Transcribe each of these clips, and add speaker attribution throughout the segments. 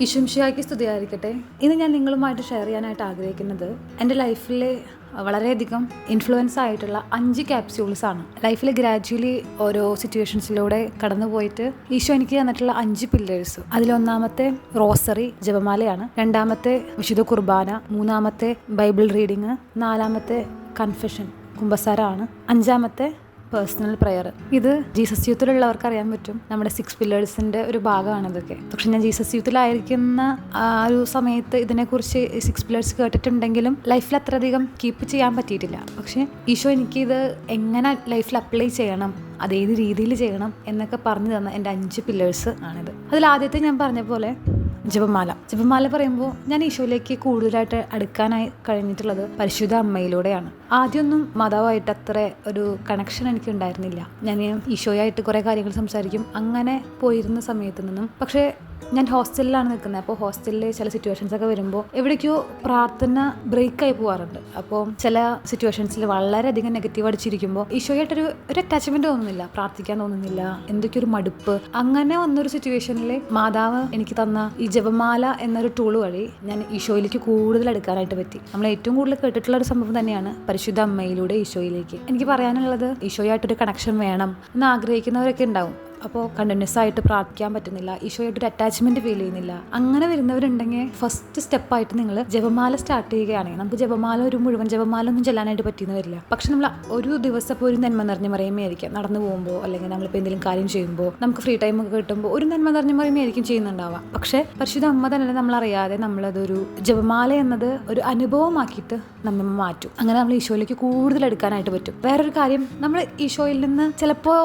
Speaker 1: ഇഷുംഷിയാക്കി സ്തുതിയായിരിക്കട്ടെ. ഇന്ന് ഞാൻ നിങ്ങളുമായിട്ട് ഷെയർ ചെയ്യാനായിട്ട് ആഗ്രഹിക്കുന്നത് എന്റെ ലൈഫിലെ വളരെയധികം ഇൻഫ്ലുവൻസ് ആയിട്ടുള്ള അഞ്ച് ക്യാപ്സ്യൂൾസ് ആണ്. ലൈഫിൽ ഗ്രാജുവലി ഓരോ സിറ്റുവേഷൻസിലൂടെ കടന്നു പോയിട്ട് ഈശോ എനിക്ക് തന്നിട്ടുള്ള അഞ്ച് പില്ലേഴ്സ് അതിലൊന്നാമത്തെ റോസറി ജപമാലയാണ്. രണ്ടാമത്തെ വിശുദ്ധ കുർബാന. മൂന്നാമത്തെ ബൈബിൾ റീഡിങ് നാലാമത്തെ കൺഫെഷൻ കുംഭസാരമാണ് അഞ്ചാമത്തെ പേഴ്സണൽ പ്രെയർ ഇത് ജീസസ് യൂത്തിലുള്ളവർക്ക് അറിയാൻ പറ്റും. നമ്മുടെ സിക്സ് പില്ലേഴ്സിന്റെ ഒരു ഭാഗമാണ് ഇതൊക്കെ. പക്ഷെ ഞാൻ ജീസസ് യൂത്തിലായിരിക്കുന്ന ആ ഒരു സമയത്ത് ഇതിനെക്കുറിച്ച് സിക്സ് പില്ലേഴ്സ് കേട്ടിട്ടുണ്ടെങ്കിലും ലൈഫിൽ അത്രയധികം കീപ്പ് ചെയ്യാൻ പറ്റിയിട്ടില്ല. പക്ഷേ ഈശോ എനിക്കിത് എങ്ങനെ ലൈഫിൽ അപ്ലൈ ചെയ്യണം അത് ഏത് രീതിയിൽ ചെയ്യണം എന്നൊക്കെ പറഞ്ഞു തന്ന എന്റെ അഞ്ച് പില്ലേഴ്സ് ആണിത്. അതിൽ ആദ്യത്തെ ഞാൻ പറഞ്ഞ പോലെ ജപമാല. ജപമാല പറയുമ്പോൾ ഞാൻ ഈശോയിലേക്ക് കൂടുതലായിട്ട് അടുക്കാനായി കഴിഞ്ഞിട്ടുള്ളത് പരിശുദ്ധ അമ്മയിലൂടെയാണ്. ആദ്യമൊന്നും മാതാവായിട്ട് അത്ര ഒരു കണക്ഷൻ എനിക്ക് ഉണ്ടായിരുന്നില്ല ഞാൻ ഈശോയായിട്ട് കുറേ കാര്യങ്ങൾ സംസാരിക്കും. അങ്ങനെ പോയിരുന്ന സമയത്ത് നിന്നും. പക്ഷേ ഞാൻ ഹോസ്റ്റലിലാണ് നിൽക്കുന്നത്. അപ്പോൾ ഹോസ്റ്റലിൽ ചില സിറ്റുവേഷൻസ് ഒക്കെ വരുമ്പോൾ എവിടേക്കോ പ്രാർത്ഥന ബ്രേക്കായി പോകാറുണ്ട് അപ്പോൾ ചില സിറ്റുവേഷൻസിൽ വളരെയധികം നെഗറ്റീവ് അടിച്ചിരിക്കുമ്പോൾ ഈശോയായിട്ടൊരു ഒരു അറ്റാച്ച്മെന്റ് തോന്നുന്നില്ല. പ്രാർത്ഥിക്കാൻ തോന്നുന്നില്ല. എന്തൊക്കെയൊരു മടുപ്പ്. അങ്ങനെ വന്നൊരു സിറ്റുവേഷനിൽ മാതാവ് എനിക്ക് തന്ന ഈ ജപമാല എന്നൊരു ടൂൾ വഴി ഞാൻ ഈശോയിലേക്ക് കൂടുതൽ എടുക്കാനായിട്ട് പറ്റി. നമ്മൾ ഏറ്റവും കൂടുതൽ കേട്ടിട്ടുള്ള ഒരു സംഭവം തന്നെയാണ് പരിശുദ്ധ അമ്മയിലൂടെ ഈശോയിലേക്ക്. എനിക്ക് പറയാനുള്ളത് ഈശോയായിട്ടൊരു കണക്ഷൻ വേണം എന്ന് ആഗ്രഹിക്കുന്നവരൊക്കെ ഉണ്ടാവും. അപ്പോൾ കണ്ടിന്യൂസ് ആയിട്ട് പ്രാർത്ഥിക്കാൻ പറ്റുന്നില്ല ഈശോയായിട്ട് ഒരു അറ്റാച്ച്മെന്റ് ഫീൽ ചെയ്യുന്നില്ല. അങ്ങനെ വരുന്നവരുണ്ടെങ്കിൽ ഫസ്റ്റ് സ്റ്റെപ്പായിട്ട് നിങ്ങൾ ജപമാല സ്റ്റാർട്ട് ചെയ്യുകയാണെങ്കിൽ നമുക്ക് ജപമാല ഒരു മുഴുവൻ ജപമാല ഒന്നും ചെല്ലാനായിട്ട് പറ്റിയെന്ന് വരില്ല. പക്ഷെ നമ്മൾ ഒരു ദിവസം ഇപ്പോൾ ഒരു നന്മ നിറഞ്ഞ മറിയുമായിരിക്കും നടന്നു പോകുമ്പോൾ അല്ലെങ്കിൽ നമ്മളിപ്പോൾ എന്തെങ്കിലും കാര്യം ചെയ്യുമ്പോൾ നമുക്ക് ഫ്രീ ടൈം ഒക്കെ കിട്ടുമ്പോൾ ഒരു നന്മ നിറഞ്ഞ മറിയുമായിരിക്കും ചെയ്യുന്നുണ്ടാവുക. പക്ഷേ പരിശുദ്ധ അമ്മ തന്നെ നമ്മളറിയാതെ നമ്മളതൊരു ജപമാല എന്നത് ഒരു അനുഭവമാക്കിയിട്ട് നമ്മൾ മാറ്റും. അങ്ങനെ നമ്മൾ ഈശോയിലേക്ക് കൂടുതൽ എടുക്കാനായിട്ട് പറ്റും. വേറൊരു കാര്യം നമ്മൾ ഈശോയിൽ നിന്ന് ചിലപ്പോൾ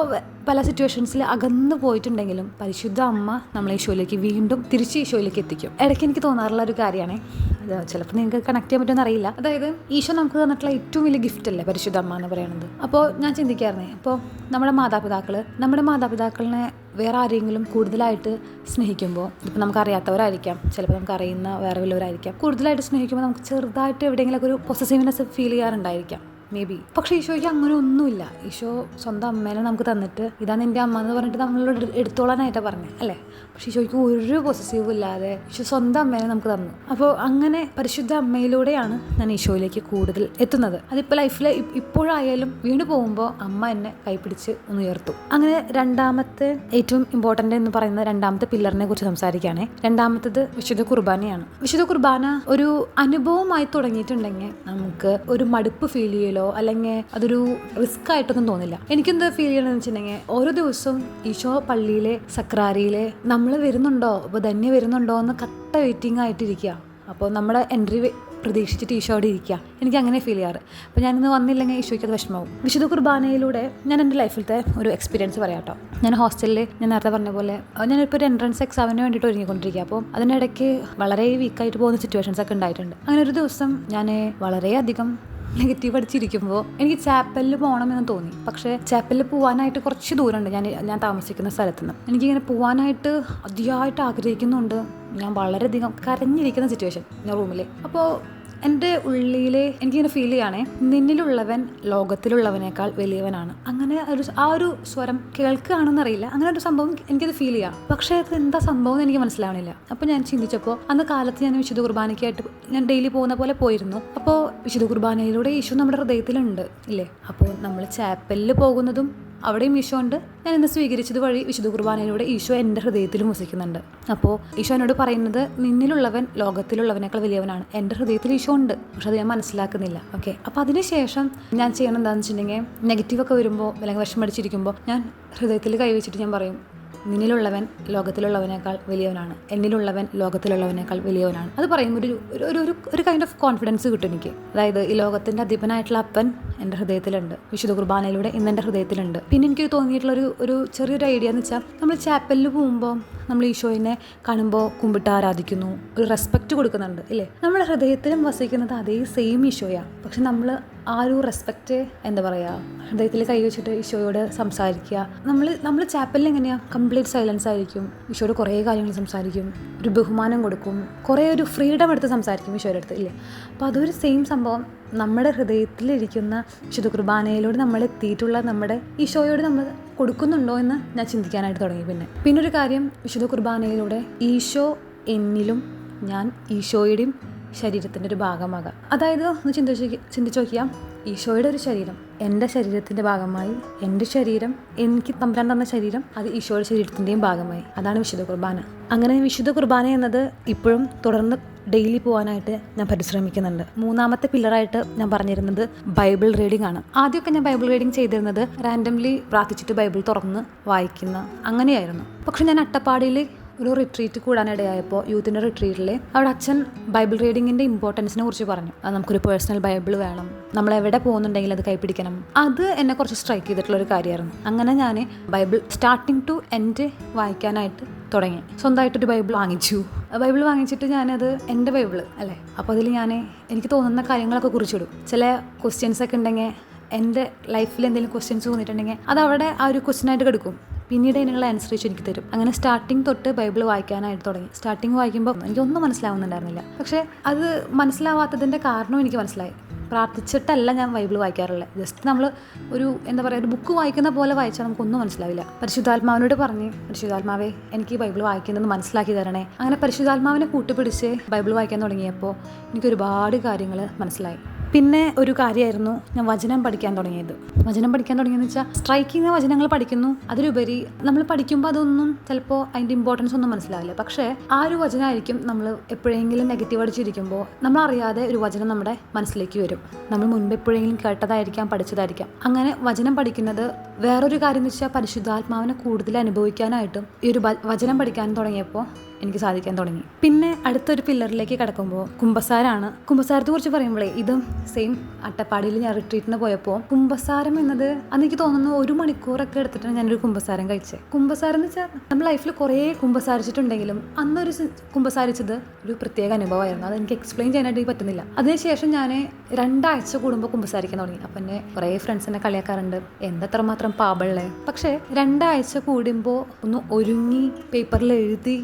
Speaker 1: പല സിറ്റുവേഷൻസിൽ അകന്നു പോയിട്ടുണ്ടെങ്കിലും പരിശുദ്ധ അമ്മ നമ്മളെ ഈശോയിലേക്ക് വീണ്ടും തിരിച്ച് ഈശോയിലേക്ക് എത്തിക്കും. ഇടയ്ക്ക് എനിക്ക് തോന്നാറുള്ള ഒരു കാര്യമാണ് അത് ചിലപ്പോൾ നിങ്ങൾക്ക് കണക്ട് ചെയ്യാൻ പറ്റുമെന്ന് അറിയില്ല. അതായത് ഈശോ നമുക്ക് തന്നിട്ടുള്ള ഏറ്റവും വലിയ ഗിഫ്റ്റ് അല്ലേ പരിശുദ്ധ അമ്മ എന്ന് പറയുന്നത്? അപ്പോൾ ഞാൻ ചിന്തിക്കാറുണ്ട്. അപ്പോൾ നമ്മുടെ മാതാപിതാക്കൾ നമ്മുടെ മാതാപിതാക്കളെ വേറെ ആരെങ്കിലും കൂടുതലായിട്ട് സ്നേഹിക്കുമ്പോൾ ഇപ്പം നമുക്കറിയാത്തവരായിരിക്കാം. ചിലപ്പോൾ നമുക്ക് അറിയുന്ന വേറെ വല്ലവരായിരിക്കാം. കൂടുതലായിട്ട് സ്നേഹിക്കുമ്പോൾ നമുക്ക് ചെറുതായിട്ട് എവിടെയെങ്കിലുമൊക്കെ ഒരു പൊസസീവ്നെസ് ഫീൽ ചെയ്യാറുണ്ടായിരിക്കാം. മേ ബി പക്ഷേ ഈശോയ്ക്ക് അങ്ങനെ ഒന്നുമില്ല. ഈശോ സ്വന്തം അമ്മേനെ നമുക്ക് തന്നിട്ട് ഇതാ നിന്റെ അമ്മ എന്ന് പറഞ്ഞിട്ട് നമ്മളോട് എടുത്തോളാനായിട്ടാണ് പറഞ്ഞത് അല്ലേ? പക്ഷേ ഈശോയ്ക്ക് ഒരു പോസിറ്റീവും ഇല്ലാതെ ഈശോ സ്വന്തം അമ്മേനെ നമുക്ക് തന്നു. അപ്പോൾ അങ്ങനെ പരിശുദ്ധ അമ്മയിലൂടെയാണ് ഞാൻ ഈശോയിലേക്ക് കൂടുതൽ എത്തുന്നത്. അതിപ്പോൾ ലൈഫിൽ ഇപ്പോഴായാലും വീണ് പോകുമ്പോൾ അമ്മ എന്നെ കൈപിടിച്ച് ഒന്ന് ഉയർത്തു. അങ്ങനെ രണ്ടാമത്തെ ഏറ്റവും ഇമ്പോർട്ടന്റ് എന്ന് പറയുന്ന രണ്ടാമത്തെ പില്ലറിനെ കുറിച്ച് സംസാരിക്കുകയാണേ. രണ്ടാമത്തത് വിശുദ്ധ കുർബാനയാണ്. വിശുദ്ധ കുർബാന ഒരു അനുഭവമായി തുടങ്ങിയിട്ടുണ്ടെങ്കിൽ നമുക്ക് ഒരു മടുപ്പ് ഫീൽ ചെയ്യലോ അല്ലെങ്കിൽ അതൊരു റിസ്ക് ആയിട്ടൊന്നും തോന്നില്ല. എനിക്കെന്താ ഫീൽ ചെയ്യണമെന്ന് വെച്ചിട്ടുണ്ടെങ്കിൽ ഓരോ ദിവസവും ഈശോ പള്ളിയിലെ സക്രാരിയിലെ നമ്മൾ വരുന്നുണ്ടോ അപ്പോൾ ധന്യ വരുന്നുണ്ടോ എന്ന് കട്ട വെയിറ്റിംഗ് ആയിട്ടിരിക്കുക അപ്പോൾ നമ്മുടെ എൻട്രി പ്രതീക്ഷിച്ചിട്ട് ഈശോയോടെ ഇരിക്കുക എനിക്ക് അങ്ങനെ ഫീൽ ചെയ്യാറ്. അപ്പോൾ ഞാനിന്ന് വന്നില്ലെങ്കിൽ ഈശോയ്ക്ക് അത് വിഷമവും വിശുദ്ധ കുർബാനയിലൂടെ ഞാൻ എന്റെ ലൈഫിലത്തെ ഒരു എക്സ്പീരിയൻസ് പറയാം കേട്ടോ ഞാൻ ഹോസ്റ്റലിൽ ഞാൻ നേരത്തെ പറഞ്ഞ പോലെ ഞാനിപ്പോൾ ഒരു എൻട്രൻസ് എക്സാമിന് വേണ്ടിയിട്ട് ഒരുങ്ങിക്കൊണ്ടിരിക്കുക അപ്പോൾ അതിനിടയ്ക്ക് വളരെ വീക്കായിട്ട് പോകുന്ന സിറ്റുവേഷൻസ് ഒക്കെ ഉണ്ടായിട്ടുണ്ട്. അങ്ങനെ ഒരു ദിവസം ഞാൻ വളരെയധികം നെഗറ്റീവ് അടിച്ചിരിക്കുമ്പോൾ എനിക്ക് ചാപ്പലിൽ പോകണമെന്ന് തോന്നി. പക്ഷേ ചാപ്പലിൽ പോകാനായിട്ട് കുറച്ച് ദൂരമുണ്ട്. ഞാൻ ഞാൻ താമസിക്കുന്ന സ്ഥലത്ത് നിന്ന് എനിക്കിങ്ങനെ പോകാനായിട്ട് അതിയായിട്ട് ആഗ്രഹിക്കുന്നുണ്ട്. ഞാൻ വളരെയധികം കരഞ്ഞിരിക്കുന്ന സിറ്റുവേഷൻ ഞാൻ റൂമിൽ അപ്പോൾ എന്റെ ഉള്ളിലെ എനിക്കിങ്ങനെ ഫീൽ ചെയ്യുകയാണേ നിന്നിലുള്ളവൻ ലോകത്തിലുള്ളവനേക്കാൾ വലിയവനാണ്. അങ്ങനെ ഒരു ആ ഒരു സ്വരം കേൾക്കുകയാണെന്നറിയില്ല. അങ്ങനെ ഒരു സംഭവം എനിക്കത് ഫീൽ ചെയ്യാം. പക്ഷേ അത് എന്താ സംഭവം എനിക്ക് മനസ്സിലാവണില്ല. അപ്പോൾ ഞാൻ ചിന്തിച്ചപ്പോൾ അന്ന് കാലത്ത് ഞാൻ വിശുദ്ധ കുർബാനയ്ക്കായിട്ട് ഞാൻ ഡെയിലി പോകുന്ന പോലെ പോയിരുന്നു. അപ്പോൾ വിശുദ്ധ കുർബാനയിലൂടെ യേശു നമ്മുടെ ഹൃദയത്തിലുണ്ട് ഇല്ലേ? അപ്പോൾ നമ്മൾ ചാപ്പലിൽ പോകുന്നതും അവിടെയും ഈശോ ഉണ്ട്. ഞാൻ ഇന്ന് സ്വീകരിച്ചത് വഴി വിശുദ്ധ കുർബാനയിലൂടെ ഈശോ എന്റെ ഹൃദയത്തിലും വസിക്കുന്നുണ്ട്. അപ്പോൾ ഈശോ എന്നോട് പറയുന്നത് നിന്നിലുള്ളവൻ ലോകത്തിലുള്ളവനേക്കാൾ വലിയവനാണ്. എന്റെ ഹൃദയത്തിൽ ഈശോ ഉണ്ട്. പക്ഷെ അത് ഞാൻ മനസ്സിലാക്കുന്നില്ല. ഓക്കെ അപ്പോൾ അതിനുശേഷം ഞാൻ ചെയ്യണം എന്താണെന്ന് വെച്ചിട്ടുണ്ടെങ്കിൽ നെഗറ്റീവൊക്കെ വരുമ്പോൾ അല്ലെങ്കിൽ വിഷമടിച്ചിരിക്കുമ്പോൾ ഞാൻ ഹൃദയത്തിൽ കൈവച്ചിട്ട് ഞാൻ പറയും നിന്നിലുള്ളവൻ ലോകത്തിലുള്ളവനേക്കാൾ വലിയവനാണ്. എന്നിലുള്ളവൻ ലോകത്തിലുള്ളവനേക്കാൾ വലിയവനാണ്. അത് പറയുമ്പോൾ ഒരു ഒരു ഒരു ഒരു കൈൻഡ് ഓഫ് കോൺഫിഡൻസ് കിട്ടും എനിക്ക്. അതായത് ഈ ലോകത്തിന്റെ അധിപനായിട്ടുള്ള അപ്പൻ എന്റെ ഹൃദയത്തിലുണ്ട്. വിശുദ്ധ കുർബാനയിലൂടെ ഇന്ന് എന്റെ ഹൃദയത്തിലുണ്ട്. പിന്നെ എനിക്ക് തോന്നിയിട്ടുള്ള ഒരു ഒരു ചെറിയൊരു ഐഡിയ എന്ന് വെച്ചാൽ നമ്മൾ ചാപ്പലിൽ പോകുമ്പോൾ നമ്മൾ ഈശോയിനെ കാണുമ്പോൾ കുമ്പിട്ട് ആരാധിക്കുന്നു. ഒരു റെസ്പെക്റ്റ് കൊടുക്കുന്നുണ്ട് ഇല്ലേ? നമ്മുടെ ഹൃദയത്തിലും വസിക്കുന്നത് അതേ സെയിം ഈശോയാണ് പക്ഷെ നമ്മൾ ആ ഒരു റെസ്പെക്റ്റ് എന്താ പറയുക ഹൃദയത്തിൽ കൈവച്ചിട്ട് ഈശോയോട് സംസാരിക്കുക. നമ്മൾ നമ്മൾ ചാപ്പലിൽ എങ്ങനെയാണ് കംപ്ലീറ്റ് സൈലൻസ് ആയിരിക്കും. ഈശോയോട് കുറേ കാര്യങ്ങൾ സംസാരിക്കും. ഒരു ബഹുമാനം കൊടുക്കും. കുറേ ഒരു ഫ്രീഡം എടുത്ത് സംസാരിക്കും ഈശോയുടെ അടുത്ത് ഇല്ലേ? അപ്പോൾ അതൊരു സെയിം സംഭവം നമ്മുടെ ഹൃദയത്തിലിരിക്കുന്ന വിശുദ്ധ കുർബാനയിലൂടെ നമ്മൾ എത്തിയിട്ടുള്ള നമ്മുടെ ഈശോയോട് നമ്മൾ കൊടുക്കുന്നുണ്ടോ എന്ന് ഞാൻ ചിന്തിക്കാനായിട്ട് തുടങ്ങി പിന്നെ. പിന്നൊരു കാര്യം വിശുദ്ധ കുർബാനയിലൂടെ ഈശോ എന്നിലും ഞാൻ ഈശോയുടെയും ശരീരത്തിന്റെ ഒരു ഭാഗമാകാം. അതായത് ഒന്ന് ചിന്തിച്ച് ചിന്തിച്ച് നോക്കിയാൽ ഈശോയുടെ ഒരു ശരീരം എന്റെ ശരീരത്തിന്റെ ഭാഗമായി എന്റെ ശരീരം എനിക്ക് തമ്പുരാൻ തന്ന ശരീരം അത് ഈശോയുടെ ശരീരത്തിന്റെയും ഭാഗമായി. അതാണ് വിശുദ്ധ കുർബാന. അങ്ങനെ വിശുദ്ധ കുർബാന എന്നത് ഇപ്പോഴും തുടർന്ന് ഡെയിലി പോകാനായിട്ട് ഞാൻ പരിശ്രമിക്കുന്നുണ്ട്. മൂന്നാമത്തെ പില്ലറായിട്ട് ഞാൻ പറഞ്ഞിരുന്നത് ബൈബിൾ റീഡിംഗ് ആണ്. ആദ്യമൊക്കെ ഞാൻ ബൈബിൾ റീഡിംഗ് ചെയ്തിരുന്നത് റാൻഡംലി പ്രാർത്ഥിച്ചിട്ട് ബൈബിൾ തുറന്ന് വായിക്കുന്ന അങ്ങനെയായിരുന്നു. പക്ഷെ ഞാൻ അട്ടപ്പാടിയിൽ ഒരു റിട്രീറ്റ് കൂടാനിടയായപ്പോൾ യൂത്തിന്റെ റിട്രീറ്റിൽ അവിടെ അച്ഛൻ ബൈബിൾ റീഡിങ്ങിന്റെ ഇമ്പോർട്ടൻസിനെ കുറിച്ച് പറഞ്ഞു. അത് നമുക്കൊരു പേഴ്സണൽ ബൈബിൾ വേണം. നമ്മൾ എവിടെ പോകുന്നുണ്ടെങ്കിൽ അത് കൈപ്പിടിക്കണം. അത് എന്നെ കുറച്ച് സ്ട്രൈക്ക് ചെയ്തിട്ടുള്ള ഒരു കാര്യമായിരുന്നു അങ്ങനെ ഞാൻ ബൈബിൾ സ്റ്റാർട്ടിങ് ടു എൻഡ് വായിക്കാനായിട്ട് തുടങ്ങി. സ്വന്തമായിട്ടൊരു ബൈബിൾ വാങ്ങിച്ചു. ബൈബിൾ വാങ്ങിച്ചിട്ട് ഞാനത് എന്റെ ബൈബിൾ അല്ലേ? അപ്പോൾ അതിൽ ഞാൻ എനിക്ക് തോന്നുന്ന കാര്യങ്ങളൊക്കെ കുറിച്ചിടും. ചില ക്വസ്റ്റ്യൻസ് ഒക്കെ ഉണ്ടെങ്കിൽ എന്റെ ലൈഫിൽ എന്തെങ്കിലും ക്വസ്റ്റ്യൻസ് തോന്നിയിട്ടുണ്ടെങ്കിൽ അത് അവിടെ ആ ഒരു ക്വസ്റ്റ്യൻ ആയിട്ട് കിടക്കും. പിന്നീട് അതിനുള്ള ആൻസർ വെച്ച് എനിക്ക് തരും. അങ്ങനെ സ്റ്റാർട്ടിങ് തൊട്ട് ബൈബിൾ വായിക്കാനായിട്ട് തുടങ്ങി. സ്റ്റാർട്ടിങ് വായിക്കുമ്പോൾ എനിക്കൊന്നും മനസ്സിലാവുന്നുണ്ടായിരുന്നില്ല. പക്ഷേ അത് മനസ്സിലാവാത്തതിന്റെ കാരണം എനിക്ക് മനസ്സിലായി. പ്രാർത്ഥിച്ചിട്ടല്ല ഞാൻ ബൈബിൾ വായിക്കാറുള്ളത്. ജസ്റ്റ് നമ്മൾ ഒരു എന്താ പറയുക ഒരു ബുക്ക് വായിക്കുന്ന പോലെ വായിച്ചാൽ നമുക്കൊന്നും മനസ്സിലാവില്ല. പരിശുദ്ധാത്മാവിനോട് പറഞ്ഞ് പരിശുദ്ധാത്മാവേ എനിക്ക് ഈ ബൈബിൾ വായിക്കുന്നത് മനസ്സിലാക്കി തരണേ. അങ്ങനെ പരിശുദ്ധാത്മാവിനെ കൂട്ടുപിടിച്ച് ബൈബിൾ വായിക്കാൻ തുടങ്ങിയപ്പോൾ എനിക്ക് ഒരുപാട് കാര്യങ്ങൾ മനസ്സിലായി. പിന്നെ ഒരു കാര്യമായിരുന്നു ഞാൻ വചനം പഠിക്കാൻ തുടങ്ങിയത്. വചനം പഠിക്കാൻ തുടങ്ങിയെന്ന് വെച്ചാൽ സ്ട്രൈക്കിങ് വചനങ്ങൾ പഠിക്കുന്നു. അതിലുപരി നമ്മൾ പഠിക്കുമ്പോൾ അതൊന്നും ചിലപ്പോൾ അതിന്റെ ഇമ്പോർട്ടൻസ് ഒന്നും മനസ്സിലാവില്ല. പക്ഷേ ആ ഒരു വചനമായിരിക്കും നമ്മൾ എപ്പോഴെങ്കിലും നെഗറ്റീവ് അടിച്ചിരിക്കുമ്പോൾ നമ്മൾ അറിയാതെ ഒരു വചനം നമ്മുടെ മനസ്സിലേക്ക് വരും. നമ്മൾ മുൻപ് എപ്പോഴെങ്കിലും കേട്ടതായിരിക്കാം പഠിച്ചതായിരിക്കാം. അങ്ങനെ വചനം പഠിക്കുന്നത് വേറൊരു കാര്യം എന്ന് വെച്ചാൽ പരിശുദ്ധാത്മാവിനെ കൂടുതൽ അനുഭവിക്കാനായിട്ടും ഈ ഒരു വചനം പഠിക്കാൻ തുടങ്ങിയപ്പോൾ എനിക്ക് സാധിക്കാൻ തുടങ്ങി. പിന്നെ അടുത്തൊരു പില്ലറിലേക്ക് കിടക്കുമ്പോൾ കുമ്പസാരാണ്. കുമ്പസാരത്തെ കുറിച്ച് പറയുമ്പോഴേ ഇതും സെയിം അട്ടപ്പാടിയിൽ ഞാൻ റിട്രീറ്റിന് പോയപ്പോൾ കുമ്പസാരം എന്നത് അന്ന് എനിക്ക് തോന്നുന്നു ഒരു മണിക്കൂറൊക്കെ എടുത്തിട്ടാണ് ഞാനൊരു കുമ്പസാരം കഴിച്ചത് കുമ്പസാരം എന്ന് വെച്ചാൽ നമ്മൾ ലൈഫിൽ കുറേ കുമ്പസാരിച്ചിട്ടുണ്ടെങ്കിലും അന്നൊരു കുംഭസാരിച്ചത് ഒരു പ്രത്യേക അനുഭവമായിരുന്നു അത് എനിക്ക് എക്സ്പ്ലെയിൻ ചെയ്യാനായിട്ട് പറ്റുന്നില്ല. അതിനുശേഷം ഞാൻ രണ്ടാഴ്ച കൂടുമ്പോൾ കുമ്പസാരിക്കാൻ തുടങ്ങി. അപ്പം എന്നെ കുറേ ഫ്രണ്ട്സ് എന്നെ കളിയാക്കാറുണ്ട്. എന്തത്ര മാത്രം പാപള്ളേ പക്ഷേ രണ്ടാഴ്ച കൂടുമ്പോൾ ഒന്ന് ഒരുങ്ങി പേപ്പറിൽ എഴുതി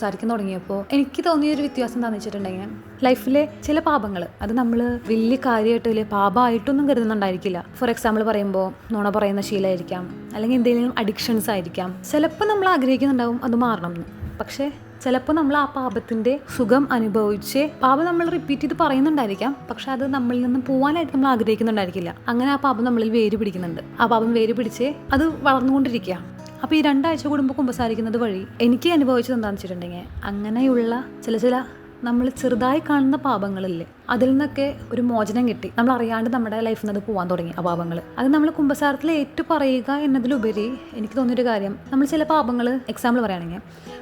Speaker 1: കുമ്പസാരിക്കാൻ തുടങ്ങിയപ്പോൾ എനിക്ക് തോന്നിയ ഒരു വ്യത്യാസം എന്താണെന്ന് വെച്ചിട്ടുണ്ടെങ്കിൽ ലൈഫിലെ ചില പാപങ്ങൾ അത് നമ്മൾ വലിയ കാര്യമായിട്ട് വലിയ പാപമായിട്ടൊന്നും കരുതുന്നുണ്ടായിരിക്കില്ല. ഫോർ എക്സാമ്പിൾ പറയുമ്പോൾ നുണ പറയുന്ന ശീലമായിരിക്കാം അല്ലെങ്കിൽ എന്തെങ്കിലും അഡിക്ഷൻസ് ആയിരിക്കാം. ചിലപ്പോൾ നമ്മൾ ആഗ്രഹിക്കുന്നുണ്ടാവും അത് മാറണം എന്ന്. പക്ഷേ ചിലപ്പോൾ നമ്മൾ ആ പാപത്തിന്റെ സുഖം അനുഭവിച്ച് പാപം നമ്മൾ റിപ്പീറ്റ് ചെയ്ത് പറയുന്നുണ്ടായിരിക്കാം പക്ഷെ അത് നമ്മളിൽ നിന്ന് പോകാനായിട്ട് നമ്മൾ ആഗ്രഹിക്കുന്നുണ്ടായിരിക്കില്ല. അങ്ങനെ ആ പാപം നമ്മളിൽ വേര് പിടിക്കുന്നുണ്ട്. ആ പാപം വേര് പിടിച്ച് അത് വളർന്നുകൊണ്ടിരിക്കുക. അപ്പോൾ ഈ രണ്ടാഴ്ച കൂടുമ്പോൾ കുമ്പസാരിക്കുന്നത് വഴി എനിക്ക് അനുഭവിച്ചത് എന്താണെന്ന് വെച്ചിട്ടുണ്ടെങ്കിൽ അങ്ങനെയുള്ള ചില ചില നമ്മൾ ചെറുതായി കാണുന്ന പാപങ്ങളില്ലേ? അതിൽ നിന്നൊക്കെ ഒരു മോചനം കിട്ടി. നമ്മൾ അറിയാണ്ട് നമ്മുടെ ലൈഫിൽ നിന്ന് അത് പോകാൻ തുടങ്ങി ആ പാപങ്ങൾ. അത് നമ്മൾ കുംഭസാരത്തിൽ ഏറ്റു പറയുക എന്നതിലുപരി എനിക്ക് തോന്നിയൊരു കാര്യം നമ്മൾ ചില പാപങ്ങൾ എക്സാമ്പിൾ പറയുകയാണെങ്കിൽ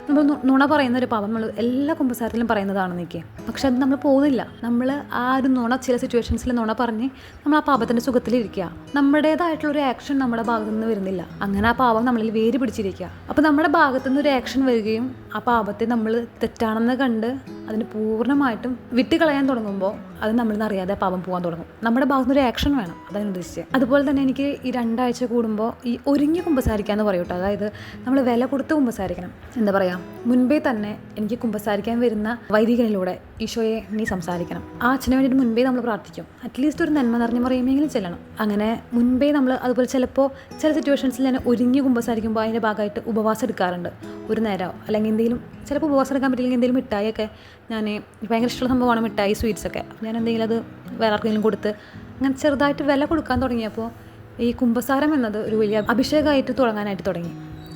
Speaker 1: നമ്മൾ നുണ പറയുന്ന ഒരു പാപം നമ്മൾ എല്ലാ കുംഭസാരത്തിലും പറയുന്നതാണ് നിൽക്കുക പക്ഷെ അത് നമ്മൾ പോകുന്നില്ല. നമ്മൾ ആ ഒരു നുണ ചില സിറ്റുവേഷൻസിൽ നുണ പറഞ്ഞ് നമ്മൾ ആ പാപത്തിന്റെ സുഖത്തിലിരിക്കുക നമ്മുടേതായിട്ടുള്ള ഒരു ആക്ഷൻ നമ്മുടെ ഭാഗത്തു നിന്ന് വരുന്നില്ല. അങ്ങനെ ആ പാപം നമ്മളിൽ വേര് പിടിച്ചിരിക്കുക. അപ്പോൾ നമ്മുടെ ഭാഗത്തു നിന്ന് ഒരു ആക്ഷൻ വരികയും ആ പാപത്തെ നമ്മൾ തെറ്റാണെന്ന് കണ്ട് അതിന് പൂർണമായിട്ടും വിട്ടുകളയാൻ തുടങ്ങുമ്പോൾ home. അത് നമ്മൾ നിന്ന് അറിയാതെ പാപം പോകാൻ തുടങ്ങും. നമ്മുടെ ഭാഗത്തുനിന്ന് ഒരു ആക്ഷൻ വേണം അതാണ് ഉദ്ദേശിച്ചത് അതുപോലെ തന്നെ എനിക്ക് ഈ രണ്ടാഴ്ച കൂടുമ്പോൾ ഈ ഒരുങ്ങി കുമ്പസാരിക്കാന്ന് പറയും കേട്ടോ. അതായത് നമ്മൾ വില കൊടുത്ത് കുമ്പസാരിക്കണം. എന്താ പറയുക മുൻപേ തന്നെ എനിക്ക് കുമ്പസാരിക്കാൻ വരുന്ന വൈദികനിലൂടെ ഈശോയെ നീ സംസാരിക്കണം. ആ അച്ഛന് വേണ്ടിയിട്ട് മുൻപേ നമ്മൾ പ്രാർത്ഥിക്കും. അറ്റ്ലീസ്റ്റ് ഒരു നന്മ നിറഞ്ഞ പറയുമെങ്കിലും ചെല്ലണം. അങ്ങനെ മുൻപേ നമ്മൾ അതുപോലെ ചിലപ്പോൾ ചില സിറ്റുവേഷൻസിൽ തന്നെ ഒരുങ്ങി കുമ്പസാരിക്കുമ്പോൾ അതിന്റെ ഭാഗമായിട്ട് ഉപവാസം എടുക്കാറുണ്ട്. ഒരു നേരമോ അല്ലെങ്കിൽ എന്തെങ്കിലും ചിലപ്പോൾ ഉപവാസം എടുക്കാൻ പറ്റില്ലെങ്കിൽ എന്തെങ്കിലും മിഠായിയൊക്കെ ഞാൻ ഭയങ്കര ഇഷ്ടമുള്ള സംഭവമാണ് മിഠായി സ്വീറ്റ്സ് ഒക്കെ. ഞാൻ എന്തെങ്കിലും അത് വേറെ ആർക്കെങ്കിലും കൊടുത്ത് അങ്ങനെ ചെറുതായിട്ട് വില കൊടുക്കാൻ തുടങ്ങിയപ്പോൾ ഈ കുംഭസാരം എന്നത് ഒരു വലിയ അഭിഷേകമായിട്ട് തുടങ്ങാനായിട്ട് തുടങ്ങി.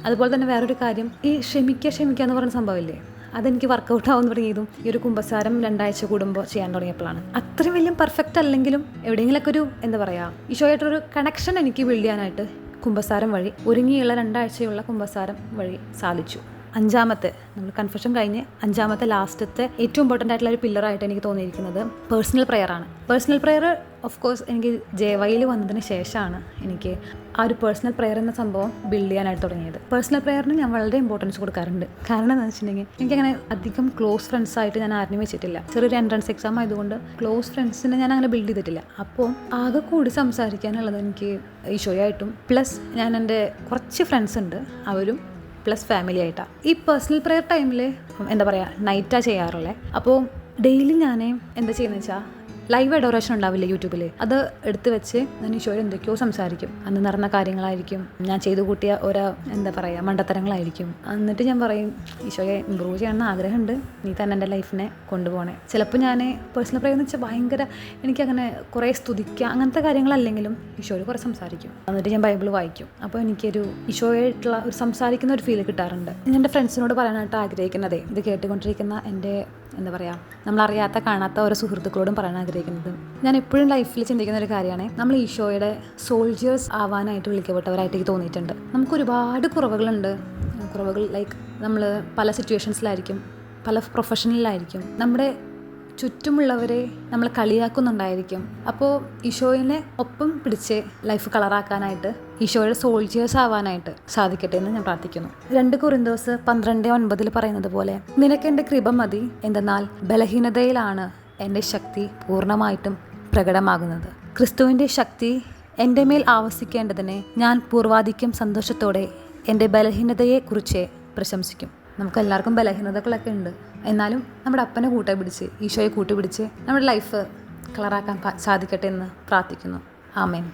Speaker 1: അതുപോലെ തന്നെ വേറൊരു കാര്യം ഈ ക്ഷമിക്കുക ക്ഷമിക്കുക എന്ന് പറയുന്ന സംഭവമില്ലേ? അതെനിക്ക് വർക്കൗട്ട് ആവാൻ തുടങ്ങിയതും ഈ ഒരു കുംഭസാരം രണ്ടാഴ്ച കൂടുമ്പോൾ ചെയ്യാൻ തുടങ്ങിയപ്പോഴാണ്. അത്രയും വലിയ പെർഫെക്റ്റ് അല്ലെങ്കിലും എവിടെയെങ്കിലൊക്കെ ഒരു എന്താ പറയുക ഈശോയായിട്ടൊരു കണക്ഷൻ എനിക്ക് ബിൽഡ് ചെയ്യാനായിട്ട് കുംഭസാരം വഴി ഒരുങ്ങിയുള്ള രണ്ടാഴ്ചയുള്ള കുംഭസാരം വഴി സാധിച്ചു. അഞ്ചാമത്തെ നമ്മൾ കൺഫ്യൂഷൻ കഴിഞ്ഞ് അഞ്ചാമത്തെ ലാസ്റ്റത്തെ ഏറ്റവും ഇമ്പോർട്ടന്റ് ആയിട്ടുള്ള ഒരു പില്ലറായിട്ട് എനിക്ക് തോന്നിയിരിക്കുന്നത് പേഴ്സണൽ പ്രെയർ ആണ്. പേഴ്സണൽ പ്രെയർ ഓഫ് കോഴ്സ് എനിക്ക് ജേവയിൽ വന്നതിന് ശേഷമാണ് എനിക്ക് ആ ഒരു പേഴ്സണൽ പ്രെയർ എന്ന സംഭവം ബിൽഡ് ചെയ്യാനായിട്ട് തുടങ്ങിയത്. പേഴ്സണൽ പ്രെയറിന് ഞാൻ വളരെ ഇമ്പോർട്ടൻസ് കൊടുക്കാറുണ്ട്. കാരണം എന്താണെന്ന് വെച്ചിട്ടുണ്ടെങ്കിൽ എനിക്കങ്ങനെ അധികം ക്ലോസ് ഫ്രണ്ട്സ് ആയിട്ട് ഞാൻ ആരെയും വെച്ചിട്ടില്ല. ചെറിയൊരു എൻട്രൻസ് എക്സാം ആയതുകൊണ്ട് ക്ലോസ് ഫ്രണ്ട്സിനെ ഞാൻ അങ്ങനെ ബിൽഡ് ചെയ്തിട്ടില്ല. അപ്പോൾ ആകെ കൂടി സംസാരിക്കാനുള്ളത് എനിക്ക് ഈശോയായിട്ടും പ്ലസ് ഞാൻ എന്റെ കുറച്ച് ഫ്രണ്ട്സ് ഉണ്ട്. അവരും പ്ലസ് ഫാമിലി ആയിട്ടാണ് ഈ പേഴ്സണൽ പ്രെയർ ടൈമിൽ എന്താ പറയുക നൈറ്റാണ് ചെയ്യാറുള്ളത് അപ്പോൾ ഡെയിലി ഞാൻ എന്താ ചെയ്യുന്നത് വെച്ചാൽ ലൈവ് അഡോറേഷൻ ഉണ്ടാവില്ല യൂട്യൂബിൽ അത് എടുത്തു വെച്ച് ഞാൻ ഈശോയോട് എന്തൊക്കെയോ സംസാരിക്കും. അന്ന് നടന്ന കാര്യങ്ങളായിരിക്കും. ഞാൻ ചെയ്തു കൂട്ടിയ ഓരോ എന്താ പറയുക മണ്ടത്തരങ്ങളായിരിക്കും. എന്നിട്ട് ഞാൻ പറയും ഈശോയെ ഇമ്പ്രൂവ് ചെയ്യണമെന്ന് ആഗ്രഹമുണ്ട്. നീ തന്നെ എന്റെ ലൈഫിനെ കൊണ്ടുപോകണേ. ചിലപ്പോൾ ഞാൻ പേഴ്സണൽ പ്രേയർ എന്ന് വെച്ചാൽ ഭയങ്കര എനിക്കങ്ങനെ കുറേ സ്തുതിക്കുക അങ്ങനത്തെ കാര്യങ്ങളല്ലെങ്കിലും ഈശോയോട് കുറേ സംസാരിക്കും. എന്നിട്ട് ഞാൻ ബൈബിൾ വായിക്കും. അപ്പോൾ എനിക്കൊരു ഈശോയായിട്ടുള്ള ഒരു സംസാരിക്കുന്ന ഒരു ഫീൽ കിട്ടാറുണ്ട്. എന്റെ ഫ്രണ്ട്സിനോട് പറയാനായിട്ട് ആഗ്രഹിക്കുന്നതേ ഇത് കേട്ടുകൊണ്ടിരിക്കുന്ന എന്റെ എന്താ പറയുക നമ്മളറിയാത്ത കാണാത്ത ഓരോ സുഹൃത്തുക്കളോടും പറയാൻ ആഗ്രഹിക്കുന്നത്. ഞാൻ എപ്പോഴും ലൈഫിൽ ചിന്തിക്കുന്ന ഒരു കാര്യമാണ് നമ്മൾ ഈശോയുടെ സോൾജിയേഴ്സ് ആവാനായിട്ട് വിളിക്കപ്പെട്ടവരായിട്ട് എനിക്ക് തോന്നിയിട്ടുണ്ട്. നമുക്ക് ഒരുപാട് കുറവുകളുണ്ട്. കുറവുകൾ ലൈക്ക് നമ്മൾ പല സിറ്റുവേഷൻസിലായിരിക്കും പല പ്രൊഫഷനിലായിരിക്കും നമ്മുടെ ചുറ്റുമുള്ളവരെ നമ്മൾ കളിയാക്കുന്നുണ്ടായിരിക്കും. അപ്പോൾ ഈശോയിനെ ഒപ്പം പിടിച്ച് ലൈഫ് കളറാക്കാനായിട്ട് ഈശോയുടെ സോൾജിയേഴ്സ് ആവാനായിട്ട് സാധിക്കട്ടെ എന്ന് ഞാൻ പ്രാർത്ഥിക്കുന്നു. രണ്ട് കുറിന്തോസ് പന്ത്രണ്ട് ഒൻപതിൽ പറയുന്നത് പോലെ നിനക്കെന്റെ കൃപ മതി എന്തെന്നാൽ ബലഹീനതയിലാണ് എന്റെ ശക്തി പൂർണമായിട്ടും പ്രകടമാകുന്നത്. ക്രിസ്തുവിന്റെ ശക്തി എന്റെ മേൽ ആവസിക്കേണ്ടതിന് ഞാൻ പൂർവാധിക്യം സന്തോഷത്തോടെ എന്റെ ബലഹീനതയെക്കുറിച്ച് പ്രശംസിക്കും. നമുക്ക് എല്ലാവർക്കും ബലഹീനതകളൊക്കെ ഉണ്ട്. എന്നാലും നമ്മുടെ അപ്പനെ കൂട്ടെ പിടിച്ച് ഈശോയെ കൂട്ടി പിടിച്ച് നമ്മുടെ ലൈഫ് കളറാക്കാൻ സാധിക്കട്ടെ എന്ന് പ്രാർത്ഥിക്കുന്നു. ആമേൻ.